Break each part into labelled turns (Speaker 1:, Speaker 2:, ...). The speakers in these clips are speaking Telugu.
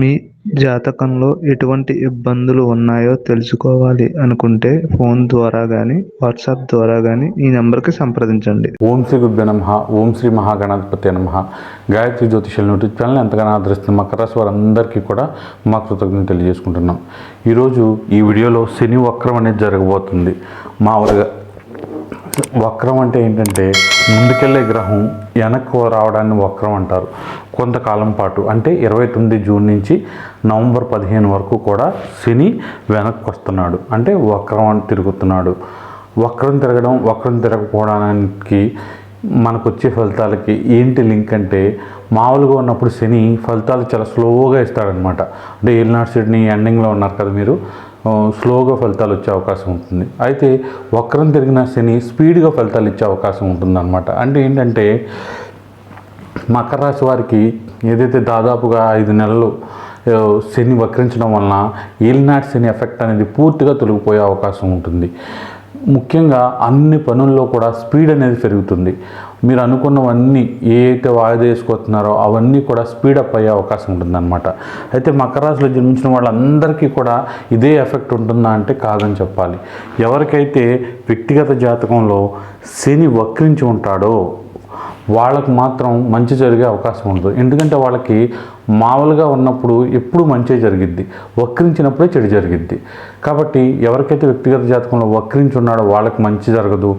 Speaker 1: మీ జాతకంలో ఎటువంటి ఇబ్బందులు ఉన్నాయో తెలుసుకోవాలి అనుకుంటే ఫోన్ ద్వారా కానీ వాట్సాప్ ద్వారా కానీ ఈ నెంబర్కి సంప్రదించండి.
Speaker 2: ఓం శ్రీ గురుభ్య నమ ఓం శ్రీ మహాగణాధిపతి నమ. గాయత్రి జ్యోతిషుల యూట్యూబ్ ఛానల్ ఎంతగానో ఆదరిస్తున్న మకర వారందరికీ కూడా మా కృతజ్ఞత తెలియజేసుకుంటున్నాం. ఈరోజు ఈ వీడియోలో శని వక్రం అనేది జరగబోతుంది. మామూలుగా వక్రం అంటే ఏంటంటే ముందుకెళ్ళే గ్రహం వెనక్కు రావడాన్ని వక్రం అంటారు. కొంతకాలం పాటు అంటే ఇరవై తొమ్మిది జూన్ నుంచి నవంబర్ పదిహేను వరకు కూడా శని వెనక్కి వస్తున్నాడు. అంటే వక్రం అని తిరుగుతున్నాడు. వక్రం తిరగడం వక్రం తిరగకపోవడానికి మనకు వచ్చే ఫలితాలకి ఏంటి లింక్ అంటే మామూలుగా ఉన్నప్పుడు శని ఫలితాలు చాలా స్లోగా ఇస్తాడనమాట అంటే ఏలినాడు సిడ్ని ఎండింగ్లో ఉన్నారు కదా మీరు. స్లోగా ఫలితాలు వచ్చే అవకాశం ఉంటుంది. అయితే వక్రం తిరిగిన శని స్పీడ్గా ఫలితాలు ఇచ్చే అవకాశం ఉంటుందన్నమాట. అంటే ఏంటంటే మకర రాశి వారికి ఏదైతే దాదాపుగా ఐదు నెలలు శని వక్రించడం వలన ఏలినాటి శని ఎఫెక్ట్ అనేది పూర్తిగా తొలగిపోయే అవకాశం ఉంటుంది. ముఖ్యంగా అన్ని పనుల్లో కూడా స్పీడ్ అనేది పెరుగుతుంది. మీరు అనుకున్నవన్నీ ఏ అయితే వాయిదా వేసుకొస్తున్నారో అవన్నీ కూడా స్పీడప్ అయ్యే అవకాశం ఉంటుందన్నమాట. అయితే మకరాశిలో జన్మించిన వాళ్ళందరికీ కూడా ఇదే ఎఫెక్ట్ ఉంటుందా అంటే కాదని చెప్పాలి. ఎవరికైతే వ్యక్తిగత జాతకంలో శని వక్రించి ఉంటాడో వాళ్ళకు మాత్రం మంచి జరిగే అవకాశం ఉండదు. ఎందుకంటే వాళ్ళకి మామూలుగా ఉన్నప్పుడు ఎప్పుడు మంచి జరిగిద్ది. వక్రించినప్పుడే చెడు జరిగిద్ది. కాబట్టి ఎవరికైతే వ్యక్తిగత జాతకంలో వక్రించి ఉన్నాడో వాళ్ళకి మంచి జరగదు.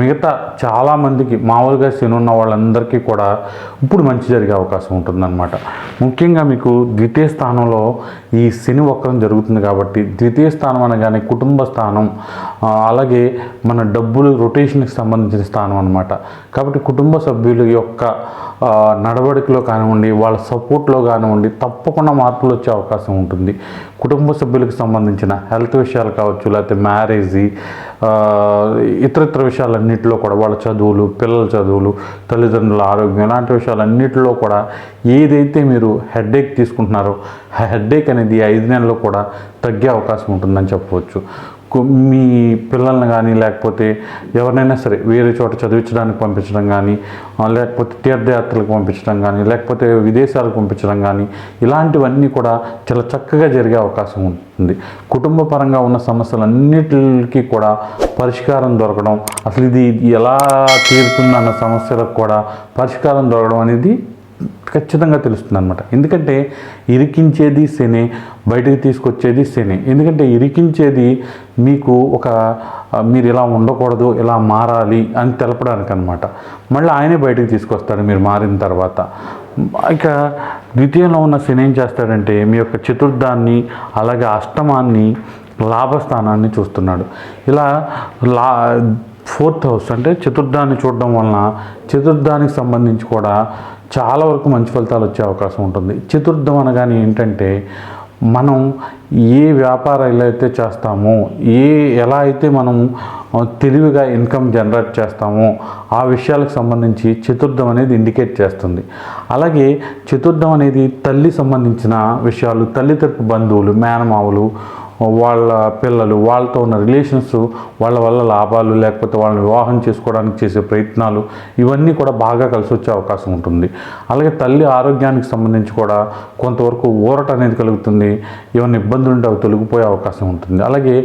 Speaker 2: మిగతా చాలామందికి మామూలుగా శని ఉన్న వాళ్ళందరికీ కూడా ఇప్పుడు మంచి జరిగే అవకాశం ఉంటుందన్నమాట. ముఖ్యంగా మీకు ద్వితీయ స్థానంలో ఈ శని వక్రం జరుగుతుంది కాబట్టి ద్వితీయ స్థానం అనగానే కుటుంబ స్థానం అలాగే మన డబ్బులు రొటేషన్కి సంబంధించిన స్థానం అనమాట కాబట్టి కుటుంబ సభ్యుల యొక్క నడవడికలో కానివ్వండి వాళ్ళ సపోర్ట్లో కానివ్వండి తప్పకుండా మార్పులు వచ్చే అవకాశం ఉంటుంది. కుటుంబ సభ్యులకు సంబంధించిన హెల్త్ విషయాలు కావచ్చు లేకపోతే మ్యారేజ్ ఇతర ఇతర విషయాలన్నింటిలో కూడా వాళ్ళ చదువులు పిల్లల చదువులు తల్లిదండ్రుల ఆరోగ్యం ఇలాంటి విషయాలన్నింటిలో కూడా ఏదైతే మీరు హెడ్ఏక్ తీసుకుంటున్నారో ఆ హెడ్ఏక్ అనేది ఐదు నెలల్లో కూడా తగ్గే అవకాశం ఉంటుందని చెప్పవచ్చు. మీ పిల్లల్ని కానీ లేకపోతే ఎవరినైనా సరే వేరే చోట చదివించడానికి పంపించడం కానీ లేకపోతే తీర్థయాత్రలకు పంపించడం కానీ లేకపోతే విదేశాలకు పంపించడం కానీ ఇలాంటివన్నీ కూడా చాలా చక్కగా జరిగే అవకాశం ఉంటుంది. కుటుంబ పరంగా ఉన్న సమస్యలన్నిటికీ కూడా పరిష్కారం దొరకడం అసలు ఇది ఎలా తీరుతుందన్న సమస్యలకు కూడా పరిష్కారం దొరకడం అనేది ఖచ్చితంగా తెలుస్తుంది అనమాట ఎందుకంటే ఇరికించేది శని బయటికి తీసుకొచ్చేది శని. ఎందుకంటే ఇరికించేది మీకు ఒక మీరు ఇలా ఉండకూడదు ఇలా మారాలి అని తెలపడానికి అనమాట మళ్ళీ ఆయనే బయటకు తీసుకొస్తాడు మీరు మారిన తర్వాత. ఇక ద్వితీయంలో ఉన్న శని ఏం చేస్తాడంటే మీ యొక్క చతుర్థాన్ని అలాగే అష్టమాన్ని లాభస్థానాన్ని చూస్తున్నాడు. ఇలా లా ఫోర్త్ హౌస్ అంటే చతుర్థాన్ని చూడడం వలన చతుర్థానికి సంబంధించి కూడా చాలా వరకు మంచి ఫలితాలు వచ్చే అవకాశం ఉంటుంది. చతుర్థం అనగానే ఏంటంటే మనం ఏ వ్యాపారాలు అయితే చేస్తామో ఏ ఎలా అయితే మనం తెలివిగా ఇన్కమ్ జనరేట్ చేస్తామో ఆ విషయాలకు సంబంధించి చతుర్థం అనేది ఇండికేట్ చేస్తుంది. అలాగే చతుర్థం అనేది తల్లి సంబంధించిన విషయాలు తల్లి తరపు బంధువులు మేనమావులు వాళ్ళ పిల్లలు వాళ్ళతో ఉన్న రిలేషన్స్ వాళ్ళ వల్ల లాభాలు లేకపోతే వాళ్ళని వివాహం చేసుకోవడానికి చేసే ప్రయత్నాలు ఇవన్నీ కూడా బాగా కలిసి వచ్చే అవకాశం ఉంటుంది. అలాగే తల్లి ఆరోగ్యానికి సంబంధించి కూడా కొంతవరకు ఊరట అనేది కలుగుతుంది. ఏమైనా ఇబ్బందులు ఉంటే అవి తొలగిపోయే అవకాశం ఉంటుంది. అలాగే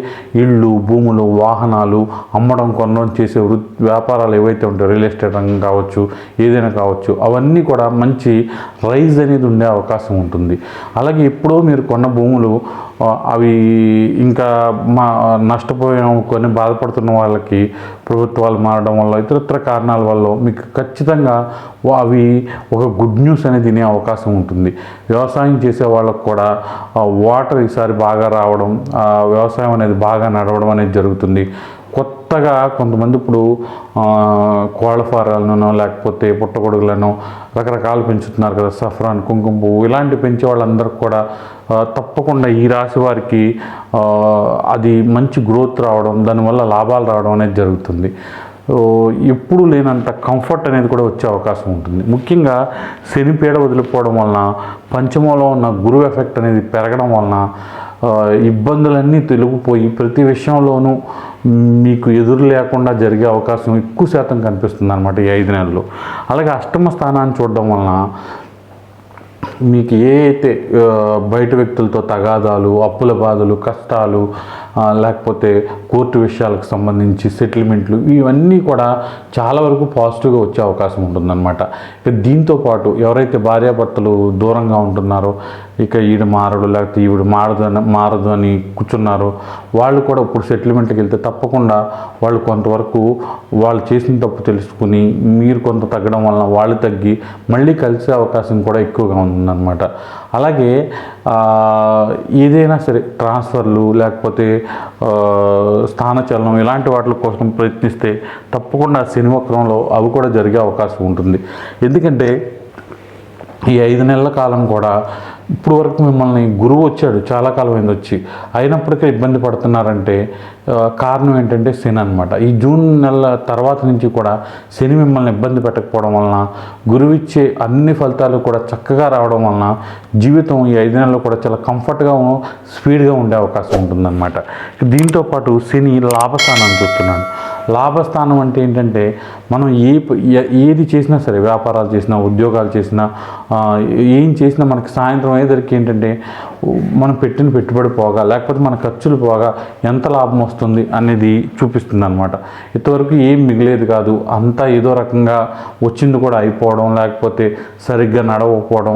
Speaker 2: ఇళ్ళు భూములు వాహనాలు అమ్మడం కొనడం చేసే వృత్తి వ్యాపారాలు ఏవైతే ఉంటాయో రియల్ ఎస్టేట్ రంగం కావచ్చు ఏదైనా కావచ్చు అవన్నీ కూడా మంచి రైజ్ అనేది ఉండే అవకాశం ఉంటుంది. అలాగే ఎప్పుడో మీరు కొన్న భూములు అవి ఇంకా మా నష్టపోయాము కొన్ని బాధపడుతున్న వాళ్ళకి ప్రభుత్వాలు మారడం వల్ల ఇతరత్ర కారణాల వల్ల మీకు ఖచ్చితంగా అవి ఒక గుడ్ న్యూస్ అనేది తినే అవకాశం ఉంటుంది. వ్యవసాయం చేసే వాళ్ళకు కూడా వాటర్ ఈసారి బాగా రావడం వ్యవసాయం అనేది బాగా నడవడం అనేది జరుగుతుంది. కొత్తగా కొంతమంది ఇప్పుడు కోళ్ళ ఫారాలను లేకపోతే పుట్టగొడుగులను రకరకాలు పెంచుతున్నారు కదా సఫ్రాన్ కుంకుమ పువ్వు ఇలాంటి పెంచే వాళ్ళందరికీ కూడా తప్పకుండా ఈ రాశి వారికి అది మంచి గ్రోత్ రావడం దానివల్ల లాభాలు రావడం అనేది జరుగుతుంది. ఎప్పుడు లేనంత కంఫర్ట్ అనేది కూడా వచ్చే అవకాశం ఉంటుంది. ముఖ్యంగా శనిపీడ వదిలిపోవడం వలన పంచమంలో ఉన్న గురువు ఎఫెక్ట్ అనేది పెరగడం వలన ఇబ్బందులన్నీ తొలగిపోయి ప్రతి విషయంలోనూ మీకు ఎదురు లేకుండా జరిగే అవకాశం ఎక్కువ శాతం కనిపిస్తుంది అనమాట ఈ ఐదు నెలలు అలాగే అష్టమ స్థానాన్ని చూడడం వలన మీకు ఏ అయితే బయట వ్యక్తులతో తగాదాలు అప్పుల బాధలు కష్టాలు లేకపోతే కోర్టు విషయాలకు సంబంధించి సెటిల్మెంట్లు ఇవన్నీ కూడా చాలా వరకు పాజిటివ్గా వచ్చే అవకాశం ఉంటుందన్నమాట. ఇక దీంతో పాటు ఎవరైతే భార్యాభర్తలు దూరంగా ఉంటున్నారో ఇక ఈడు మారడు లేకపోతే ఈవిడ మారదు అని మారదు అని కూర్చున్నారో వాళ్ళు కూడా ఇప్పుడు సెటిల్మెంట్కి వెళ్తే తప్పకుండా వాళ్ళు కొంతవరకు వాళ్ళు చేసిన తప్పు తెలుసుకుని మీరు కొంత తగ్గడం వలన వాళ్ళు తగ్గి మళ్ళీ కలిసే అవకాశం కూడా ఎక్కువగా ఉందన్నమాట అలాగే ఏదైనా సరే ట్రాన్స్ఫర్లు లేకపోతే స్థానచలనం ఇలాంటి వాటి కోసం ప్రయత్నిస్తే తప్పకుండా సినిమా క్రమంలో అవి కూడా జరిగే అవకాశం ఉంటుంది. ఎందుకంటే ఈ ఐదు నెలల కాలం కూడా ఇప్పుడు వరకు మిమ్మల్ని గురువు వచ్చాడు చాలా కాలం అయింది వచ్చి. అయినప్పటికీ ఇబ్బంది పడుతున్నారంటే కారణం ఏంటంటే శని అనమాట ఈ జూన్ నెల తర్వాత నుంచి కూడా శని మిమ్మల్ని ఇబ్బంది పెట్టకపోవడం వలన గురువు ఇచ్చే అన్ని ఫలితాలు కూడా చక్కగా రావడం వలన జీవితం ఈ ఐదు నెలలు కూడా చాలా కంఫర్ట్గా స్పీడ్గా ఉండే అవకాశం ఉంటుందన్నమాట. దీంతో పాటు శని లాభస్థానం చూస్తున్నాడు. లాభస్థానం అంటే ఏంటంటే మనం ఏ ఏది చేసినా సరే వ్యాపారాలు చేసినా ఉద్యోగాలు చేసినా ఏం చేసినా మనకి సాయంత్రం అయ్యేసరికి ఏంటంటే మనం పెట్టిన పెట్టుబడి పోగా లేకపోతే మన ఖర్చులు పోగా ఎంత లాభం వస్తుంది అనేది చూపిస్తుంది అనమాట ఇంతవరకు ఏం మిగిలేదు కాదు అంతా ఏదో రకంగా వచ్చింది కూడా అయిపోవడం లేకపోతే సరిగ్గా నడవకపోవడం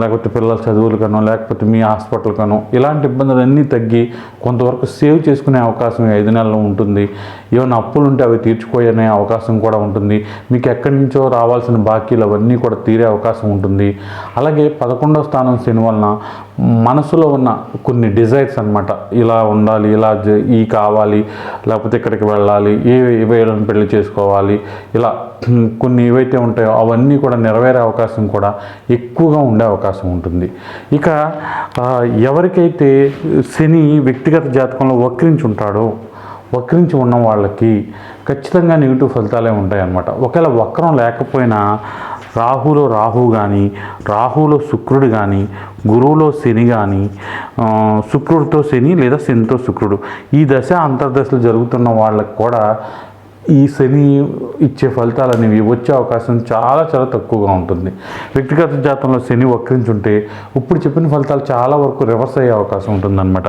Speaker 2: లేకపోతే పిల్లల చదువులకనో లేకపోతే మీ హాస్పిటల్కనో ఇలాంటి ఇబ్బందులన్నీ తగ్గి కొంతవరకు సేవ్ చేసుకునే అవకాశం ఐదు నెలలు ఉంటుంది. ఏమైనా అప్పులు ఉంటే అవి తీర్చుకోయనే అవకాశం కూడా ఉంటుంది. మీకు ఎక్కడి నుంచో రావాల్సిన బాకీలు అవన్నీ కూడా తీరే అవకాశం ఉంటుంది. అలాగే పదకొండవ స్థానం శని వలన మనసులో ఉన్న కొన్ని డిజైర్స్ అన్నమాట. ఇలా ఉండాలి ఇలా జ- ఈ కావాలి లేకపోతే ఇక్కడికి వెళ్ళాలి ఏ వేయడం పెళ్ళి చేసుకోవాలి ఇలా కొన్ని ఏవైతే ఉంటాయో అవన్నీ కూడా నెరవేరే అవకాశం కూడా ఎక్కువగా ఉండే అవకాశం ఉంటుంది. ఇక ఎవరికైతే శని వ్యక్తిగత జాతకంలో వక్రించి ఉంటాడో వక్రించి ఉన్న వాళ్ళకి ఖచ్చితంగా నెగిటివ్ ఫలితాలే ఉంటాయి అన్నమాట. ఒకవేళ వక్రం లేకపోయినా రాహులో రాహు కానీ రాహులో శుక్రుడు కానీ గురువులో శని కానీ శుక్రుడితో శని లేదా శనితో శుక్రుడు. ఈ దశ అంతర్దశలు జరుగుతున్న వాళ్ళకు కూడా ఈ శని ఇచ్చే ఫలితాలు అనేవి వచ్చే అవకాశం చాలా చాలా తక్కువగా ఉంటుంది. వ్యక్తిగత జాతంలో శని వక్రించుంటే ఇప్పుడు చెప్పిన ఫలితాలు చాలా వరకు రివర్స్ అయ్యే అవకాశం ఉంటుందన్నమాట.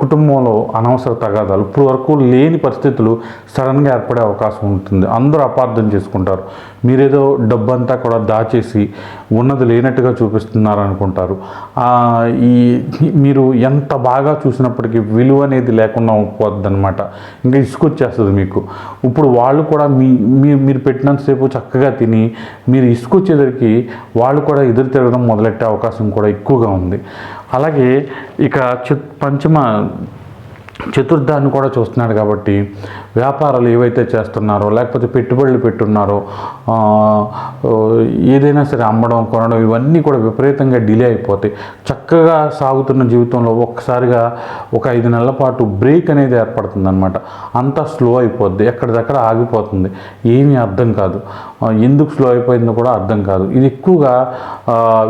Speaker 2: కుటుంబంలో అనవసర తగాదాలు ఇప్పుడు వరకు లేని పరిస్థితులు సడన్గా ఏర్పడే అవకాశం ఉంటుంది. అందరూ అపార్థం చేసుకుంటారు. మీరేదో డబ్బంతా కూడా దాచేసి ఉన్నది లేనట్టుగా చూపిస్తున్నారు అనుకుంటారు ఈ మీరు ఎంత బాగా చూసినప్పటికీ విలువ అనేది లేకుండా పోద్ది అనమాట ఇంకా ఇసుకొచ్చేస్తుంది మీకు. ఇప్పుడు వాళ్ళు కూడా మీ మీరు పెట్టినంతసేపు చక్కగా తిని మీరు ఇసుకొచ్చేదరికి వాళ్ళు కూడా ఎదురు తిరగడం మొదలెట్టే అవకాశం కూడా ఎక్కువగా ఉంది. అలాగే ఇక చత్ పంచమ చతుర్థాన్ని కూడా చూస్తున్నాడు కాబట్టి వ్యాపారాలు ఏవైతే చేస్తున్నారో లేకపోతే పెట్టుబడులు పెట్టున్నారో ఏదైనా సరే అమ్మడం కొనడం ఇవన్నీ కూడా విపరీతంగా డిలే అయిపోతాయి. చక్కగా సాగుతున్న జీవితంలో ఒక్కసారిగా ఒక ఐదు నెలల పాటు బ్రేక్ అనేది ఏర్పడుతుందన్నమాట. అంతా స్లో అయిపోద్ది ఎక్కడిదక్కడ ఆగిపోతుంది. ఏమీ అర్థం కాదు. ఎందుకు స్లో అయిపోయిందో కూడా అర్థం కాదు. ఇది ఎక్కువగా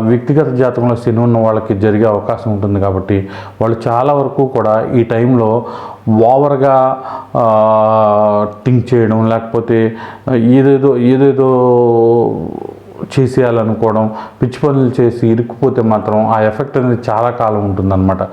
Speaker 2: వ్యక్తిగత జాతకంలో శని ఉన్న వాళ్ళకి జరిగే అవకాశం ఉంటుంది కాబట్టి వాళ్ళు చాలా వరకు కూడా ఈ టైంలో ఓవర్గా థింక్ చేయడం లేకపోతే ఏదేదో ఏదేదో చేసేయాలనుకోవడం పిచ్చి పనులు చేసి ఇరుక్కుపోతే మాత్రం ఆ ఎఫెక్ట్ అనేది చాలా కాలం ఉంటుందన్నమాట.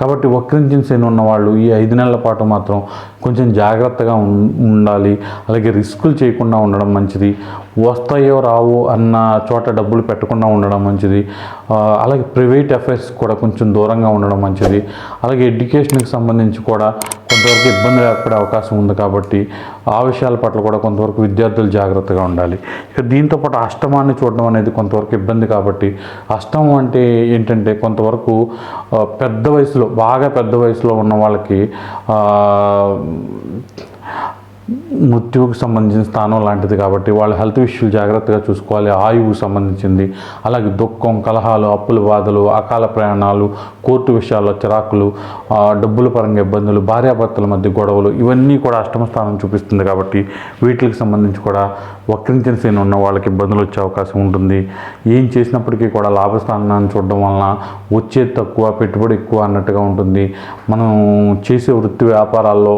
Speaker 2: కాబట్టి వక్రించిన శని ఉన్న వాళ్ళు ఈ ఐదు నెలల పాటు మాత్రం కొంచెం జాగ్రత్తగా ఉం- ఉండాలి. అలాగే రిస్కులు చేయకుండా ఉండడం మంచిది. వస్తాయో రావో అన్న చోట డబ్బులు పెట్టకుండా ఉండడం మంచిది. అలాగే ప్రైవేట్ అఫైర్స్ కూడా కొంచెం దూరంగా ఉండడం మంచిది. అలాగే ఎడ్యుకేషన్కి సంబంధించి కూడా కొంతవరకు ఇబ్బంది ఏర్పడే అవకాశం ఉంది కాబట్టి ఆ విషయాల పట్ల కూడా కొంతవరకు విద్యార్థులు జాగ్రత్తగా ఉండాలి. ఇక దీంతో పాటు అష్టమాన్ని చూడడం అనేది కొంతవరకు ఇబ్బంది కాబట్టి అష్టమం అంటే ఏంటంటే కొంతవరకు పెద్ద వయసులో బాగా పెద్ద వయసులో ఉన్న వాళ్ళకి మృత్యువుకు సంబంధించిన స్థానం లాంటిది కాబట్టి వాళ్ళ హెల్త్ విషయాలు జాగ్రత్తగా చూసుకోవాలి ఆయువుకు సంబంధించింది. అలాగే దుఃఖం కలహాలు అప్పుల బాధలు అకాల ప్రయాణాలు కోర్టు విషయాల్లో చిరాకులు డబ్బుల పరంగా ఇబ్బందులు భార్యాభర్తల మధ్య గొడవలు ఇవన్నీ కూడా అష్టమ స్థానం చూపిస్తుంది కాబట్టి వీటికి సంబంధించి కూడా వక్రించిన శని ఉన్న వాళ్ళకి ఇబ్బందులు వచ్చే అవకాశం ఉంటుంది. ఏం చేసినప్పటికీ కూడా లాభస్థానాన్ని చూడడం వలన వచ్చేది తక్కువ పెట్టుబడి ఎక్కువ అన్నట్టుగా ఉంటుంది. మనం చేసే వృత్తి వ్యాపారాల్లో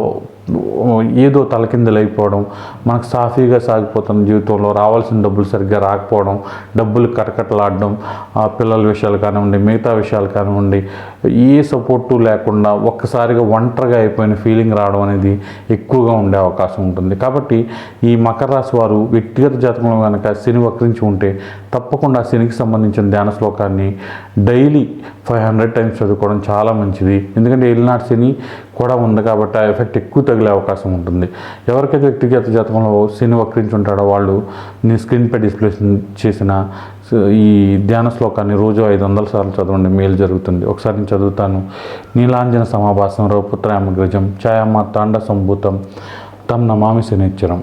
Speaker 2: ఏదో తలకిందలైపోవడం మనకు సాఫీగా సాగిపోతున్న జీవితంలో రావాల్సిన డబ్బులు సరిగ్గా రాకపోవడం డబ్బులు కటకటలాడడం ఆ పిల్లల విషయాలు కానివ్వండి మిగతా విషయాలు కానివ్వండి ఏ సపోర్టు లేకుండా ఒక్కసారిగా ఒంటరిగా అయిపోయిన ఫీలింగ్ రావడం అనేది ఎక్కువగా ఉండే అవకాశం ఉంటుంది. కాబట్టి ఈ మకర రాశి వారు వ్యక్తిగత జాతకంలో కనుక శని వక్రించి ఉంటే తప్పకుండా శనికి సంబంధించిన ధ్యాన శ్లోకాన్ని డైలీ ఫైవ్ హండ్రెడ్ టైమ్స్ చదువుకోవడం చాలా మంచిది. ఎందుకంటే ఏలినాటి శని కూడా ఉంది కాబట్టి ఆ ఎఫెక్ట్ ఎక్కువ తగిలే అవకాశం ఉంటుంది. ఎవరికైతే వ్యక్తిగత జాతకంలో శని వక్రించి ఉంటాడో వాళ్ళు నేను స్క్రీన్పై డిస్ప్లే చేసిన ఈ ధ్యాన శ్లోకాన్ని రోజు ఐదు వందల సార్లు చదవండి. మేలు జరుగుతుంది. ఒకసారి నేను చదువుతాను. నీలాంజన సమాభాసం రౌపుత్రామగ్రజం ఛాయామ తాండ సంభూతం తమ్ నమామి శనిచ్చరం.